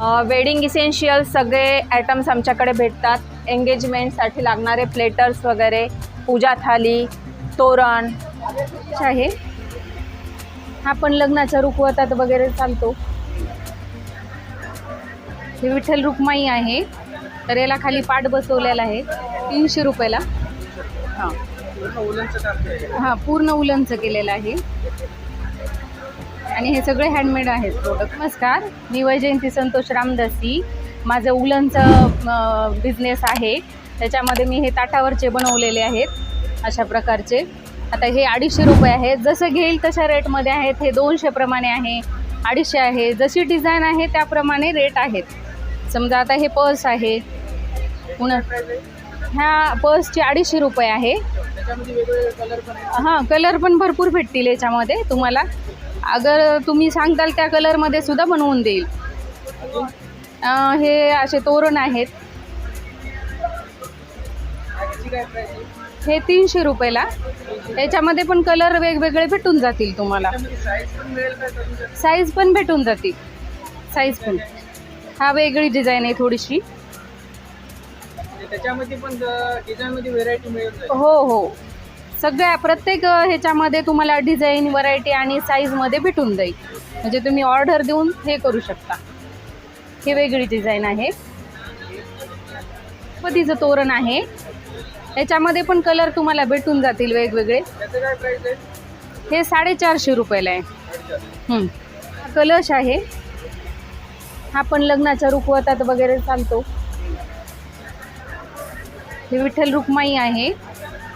Wedding essential सगळे items आमच्याकडे भेटतात. एंगेजमेंटसाठी लागणारे प्लेटर्स वगैरे पूजा थाली तोरण आहे. हा पण लग्नाच्या रुखवतात वगैरे चालतो. हे विठ्ठल रुक्माई आहे. तर याला खाली पाट बसवलेला आहे. तीनशे रुपयाला. हां. हां पूर्ण उलनचं केलेलं आहे. आणि हे सगळे हँडमेड आहेत प्रोडक्ट नमस्कार मी वैजयंती संतोष रामदासी. माझं उलनचं बिझनेस आहे. त्याच्यामध्ये मी हे ताटावरचे बनवलेले आहेत अशा प्रकारचे. आता हे अडीचशे रुपये आहेत. जसं घेईल तशा रेटमध्ये आहेत. हे दोनशे प्रमाणे आहे अडीचशे आहे. जशी डिझाईन आहे त्याप्रमाणे रेट आहेत. समजा आता हे पर्स आहे. पुन्हा ह्या पर्सचे अडीचशे रुपये आहे. हां कलर पण भरपूर भेटतील याच्यामध्ये. तुम्हाला अगर तुम्ही सांगताल त्या कलरमध्ये सुद्धा बनवून देईल. अं, हे असे तोरण आहेत. हे तीनशे रुपयाला. याच्यामध्ये पण कलर वेगवेगळे भेटून जातील तुम्हाला. साईज पण भेटून जातील. साईज पण. हा वेगळी डिझाईन आहे थोडीशी. त्याच्यामध्ये पण डिझाईन मध्ये व्हेरायटी मिळेल. हो हो. सगळ्या प्रत्येक ह्याच्यामध्ये तुम्हाला डिझाईन व्हरायटी आणि साईजमध्ये भेटून जाईल. म्हणजे तुम्ही ऑर्डर देऊन हे करू शकता. हे वेगळी डिझाईन आहे. पतीचं तोरण आहे. याच्यामध्ये पण कलर तुम्हाला भेटून जातील वेगवेगळे. हे साडेचारशे रुपयाला आहे. कलश आहे. हा पण लग्नाच्या रुखवतात वगैरे चालतो. हे विठ्ठल रुक्माई आहे.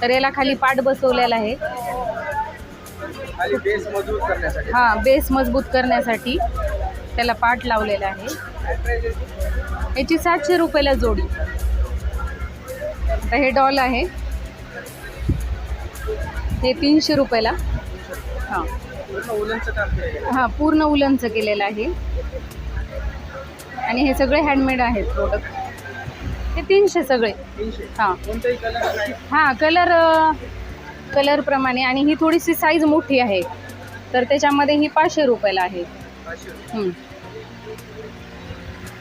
तर याला खाली पाट बसवलेला आहे. हा बेस मजबूत करण्यासाठी त्याला पाट लावलेला आहे. याची सातशे रुपयाला जोडी. आता हे डॉल आहे. हे तीनशे रुपयाला. हां. हां पूर्ण उलनचं केलेलं आहे. आणि हे सगळे हँडमेड आहेत प्रोडक्ट हे तीनशे सगळे. हां. हां कलर कलरप्रमाणे आणि ही थोडीशी साईज मोठी आहे. तर त्याच्यामध्ये ही पाचशे रुपयाला आहे. हं.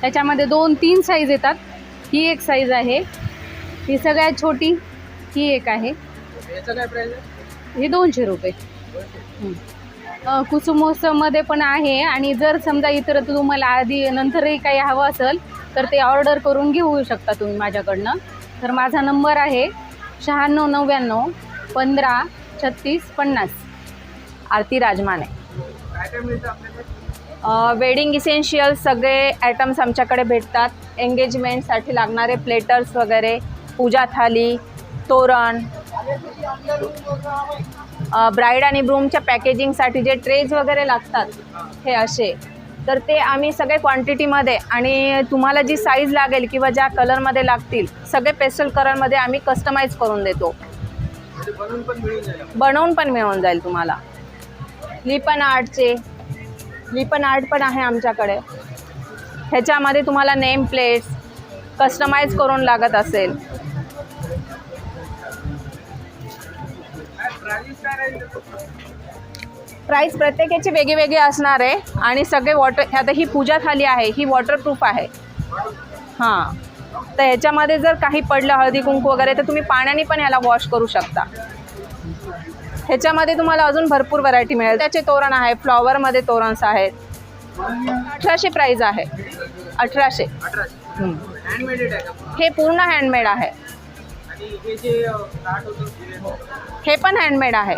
त्याच्यामध्ये दोन तीन साईज येतात. ही एक साईज आहे. ही सगळ्यात छोटी ही एक आहे. ही दोनशे रुपये. हं. कुसुमोत्सवमध्ये पण आहे. आणि जर समजा इतर तुम्हाला आधी नंतरही काही हवं असेल तर ते ऑर्डर करून घेऊ शकता तुम्ही माझ्याकडनं. तर माझा नंबर आहे शहाण्णव नव्याण्णव पंधरा छत्तीस पन्नास. आरती राजमाने. वेडिंग इसेन्शियल सगळे ॲटम्स आमच्याकडे भेटतात. एंगेजमेंटसाठी लागणारे प्लेटर्स वगैरे पूजा थाली तोरण. ब्राईड आणि ब्रूमच्या पॅकेजिंगसाठी जे ट्रेज वगैरे लागतात हे असे. तर ते आम्ही सगळे क्वांटिटीमध्ये आणि तुम्हाला जी साईज लागेल किंवा ज्या कलरमध्ये लागतील सगळे पेस्टल कलरमध्ये आम्ही कस्टमाइज करून देतो. म्हणजे बनवून पण मिळून जाईल बनवून पण मिळून जाईल तुम्हाला. लिपन आर्टचे लिपन आर्ट पण आहे आमच्याकडे. ह्याच्यामध्ये तुम्हाला नेम प्लेट्स कस्टमाइज करून लागत असेल. प्राईस प्रत्येकाची वेगळी वेगळी असणार आहे. आणि सगळे वॉटर आता ही पूजा थाली आहे ही वॉटरप्रूफ आहे. हां. तर ह्याच्यामध्ये जर काही पडलं हळदी कुंकू वगैरे तर तुम्ही पाण्याने पण ह्याला वॉश करू शकता. ह्याच्यामध्ये तुम्हाला अजून भरपूर व्हरायटी मिळेल. त्याचे तोरण आहे फ्लॉवरमध्ये तोरण्स आहेत. अठराशे प्राईज आहे. अठराशे. हे पूर्ण हँडमेड आहे. हे पण हँडमेड आहे.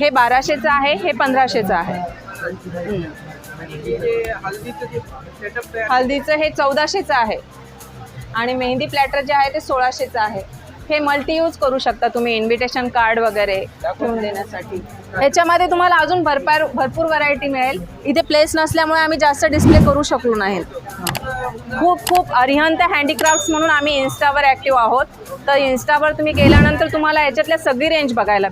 हे बाराशेचं आहे हे पंधराशेचं आहे. हळदीचं हे हल्दीचं हे चौदाशेचं आहे. आणि मेहंदी प्लॅटर जे आहे ते सोळाशेचं आहे. हे मल्टी यूज करू शकता तुम्ही इन्व्हिटेशन कार्ड वगैरे ठेवून देण्यासाठी. ह्याच्यामध्ये तुम्हाला अजून भरपार भरपूर व्हरायटी मिळेल. इथे प्लेस नसल्यामुळे आम्ही जास्त डिस्प्ले करू शकलो नाही. खूप खूप अरिहंत हँडीक्राफ्ट्स म्हणून आम्ही इन्स्टावर ॲक्टिव्ह आहोत. तर इन्स्टावर तुम्ही गेल्यानंतर तुम्हाला याच्यातल्या सगळी रेंज बघायला